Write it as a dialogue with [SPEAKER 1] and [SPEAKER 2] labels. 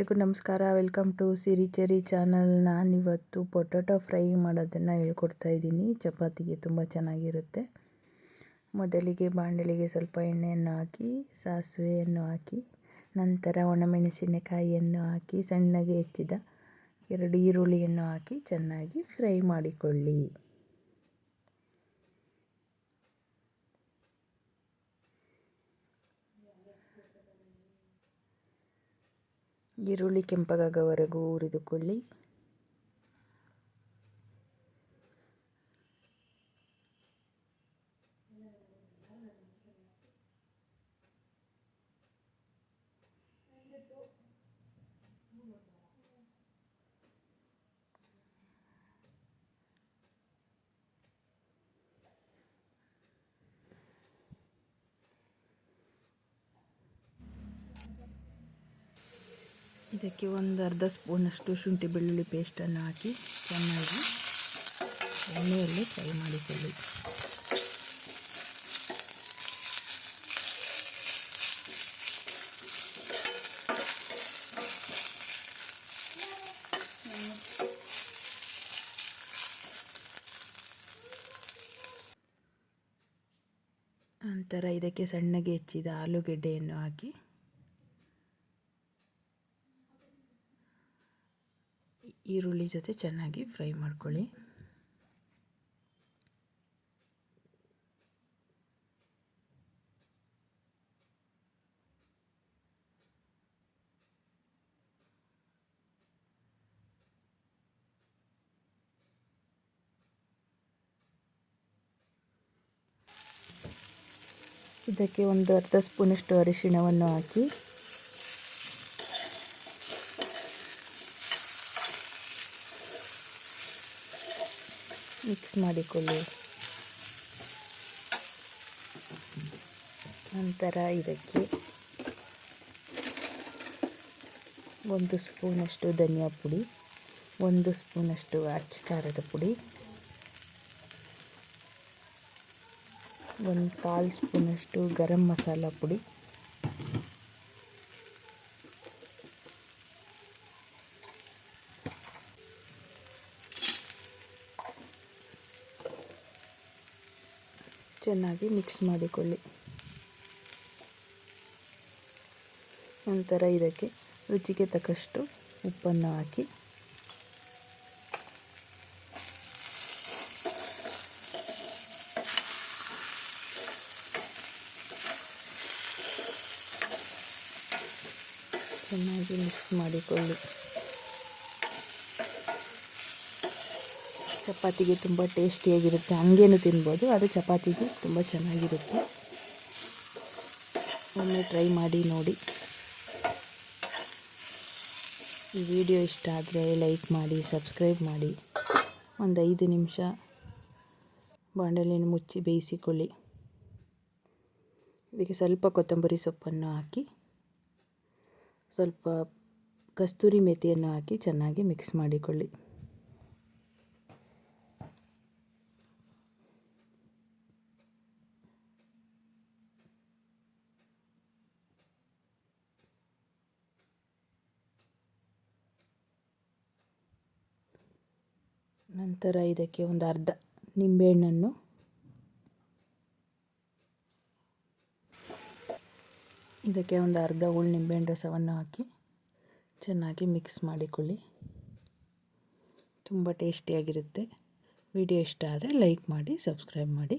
[SPEAKER 1] ಎಲ್ರಿಗೂ ನಮಸ್ಕಾರ. Welcome to Siri cherry channel ನಾನಿವತ್ತು ಪೊಟೊಟೊ ಫ್ರೈ ಮಾಡೋದನ್ನು ಹೇಳ್ಕೊಡ್ತಾ ಇದ್ದೀನಿ. ಚಪಾತಿಗೆ ತುಂಬ ಚೆನ್ನಾಗಿರುತ್ತೆ. ಮೊದಲಿಗೆ ಬಾಂಡಲಿಗೆ ಸ್ವಲ್ಪ ಎಣ್ಣೆಯನ್ನು ಹಾಕಿ, ಸಾಸಿವೆಯನ್ನು ಹಾಕಿ, ನಂತರ ಒಣಮೆಣಸಿನಕಾಯಿಯನ್ನು ಹಾಕಿ, ಸಣ್ಣಗೆ ಹೆಚ್ಚಿದ ಎರಡು ಈರುಳ್ಳಿಯನ್ನು ಹಾಕಿ ಚೆನ್ನಾಗಿ ಫ್ರೈ ಮಾಡಿಕೊಳ್ಳಿ. ಈರುಳ್ಳಿ ಕೆಂಪಗಾಗೋವರೆಗೂ ಹುರಿದುಕೊಳ್ಳಿ. ಇದಕ್ಕೆ ಒಂದು ಅರ್ಧ ಸ್ಪೂನಷ್ಟು ಶುಂಠಿ ಬೆಳ್ಳುಳ್ಳಿ ಪೇಸ್ಟನ್ನು ಹಾಕಿ ಚೆನ್ನಾಗಿ ಎಣ್ಣೆಯಲ್ಲಿ ಫ್ರೈ ಮಾಡಿಕೊಳ್ಳಿ. ನಂತರ ಇದಕ್ಕೆ ಸಣ್ಣಗೆ ಹೆಚ್ಚಿದ ಆಲೂಗೆಡ್ಡೆಯನ್ನು ಹಾಕಿ ಈರುಳ್ಳಿ ಜೊತೆ ಚೆನ್ನಾಗಿ ಫ್ರೈ ಮಾಡ್ಕೊಳ್ಳಿ. ಇದಕ್ಕೆ ಒಂದು ಅರ್ಧ ಸ್ಪೂನಷ್ಟು ಅರಿಶಿಣವನ್ನು ಹಾಕಿ ಮಿಕ್ಸ್ ಮಾಡಿಕೊಳ್ಳಿ. ನಂತರ ಇದಕ್ಕೆ ಒಂದು ಸ್ಪೂನಷ್ಟು ಧನಿಯಾ ಪುಡಿ, ಒಂದು ಸ್ಪೂನಷ್ಟು ಅಚ್ಚ ಖಾರದ ಪುಡಿ, ಒಂದು ಕಾಲು ಸ್ಪೂನಷ್ಟು ಗರಂ ಮಸಾಲ ಪುಡಿ ಚೆನ್ನಾಗಿ ಮಿಕ್ಸ್ ಮಾಡಿಕೊಳ್ಳಿ. ನಂತರ ಇದಕ್ಕೆ ರುಚಿಗೆ ತಕ್ಕಷ್ಟು ಉಪ್ಪನ್ನು ಹಾಕಿ. ಚೆನ್ನಾಗಿ ಮಿಕ್ಸ್ ಮಾಡಿಕೊಳ್ಳಿ. ಚಪಾತಿಗೆ ತುಂಬ ಟೇಸ್ಟಿಯಾಗಿರುತ್ತೆ. ಹಂಗೇನು ತಿನ್ಬೋದು, ಅದು ಚಪಾತಿಗೆ ತುಂಬ ಚೆನ್ನಾಗಿರುತ್ತೆ. ಒಮ್ಮೆ ಟ್ರೈ ಮಾಡಿ ನೋಡಿ. ಈ ವಿಡಿಯೋ ಇಷ್ಟ ಆದರೆ ಲೈಕ್ ಮಾಡಿ, ಸಬ್ಸ್ಕ್ರೈಬ್ ಮಾಡಿ. ಒಂದು ಐದು ನಿಮಿಷ ಬಾಣಲೆಯನ್ನು ಮುಚ್ಚಿ ಬೇಯಿಸಿಕೊಳ್ಳಿ. ಇದಕ್ಕೆ ಸ್ವಲ್ಪ ಕೊತ್ತಂಬರಿ ಸೊಪ್ಪನ್ನು ಹಾಕಿ, ಸ್ವಲ್ಪ ಕಸ್ತೂರಿ ಮೆಥಿಯನ್ನು ಹಾಕಿ ಚೆನ್ನಾಗಿ ಮಿಕ್ಸ್ ಮಾಡಿಕೊಳ್ಳಿ. ನಂತರ ಇದಕ್ಕೆ ಒಂದು ಅರ್ಧ ನಿಂಬೆಹಣ್ಣನ್ನು ಇದಕ್ಕೆ ಒಂದು ಅರ್ಧ ಹುಳು ನಿಂಬೆಹಣ್ಣು ರಸವನ್ನು ಹಾಕಿ ಚೆನ್ನಾಗಿ ಮಿಕ್ಸ್ ಮಾಡಿಕೊಳ್ಳಿ. ತುಂಬ ಟೇಸ್ಟಿಯಾಗಿರುತ್ತೆ. ವಿಡಿಯೋ ಇಷ್ಟ ಆದರೆ ಲೈಕ್ ಮಾಡಿ, ಸಬ್ಸ್ಕ್ರೈಬ್ ಮಾಡಿ.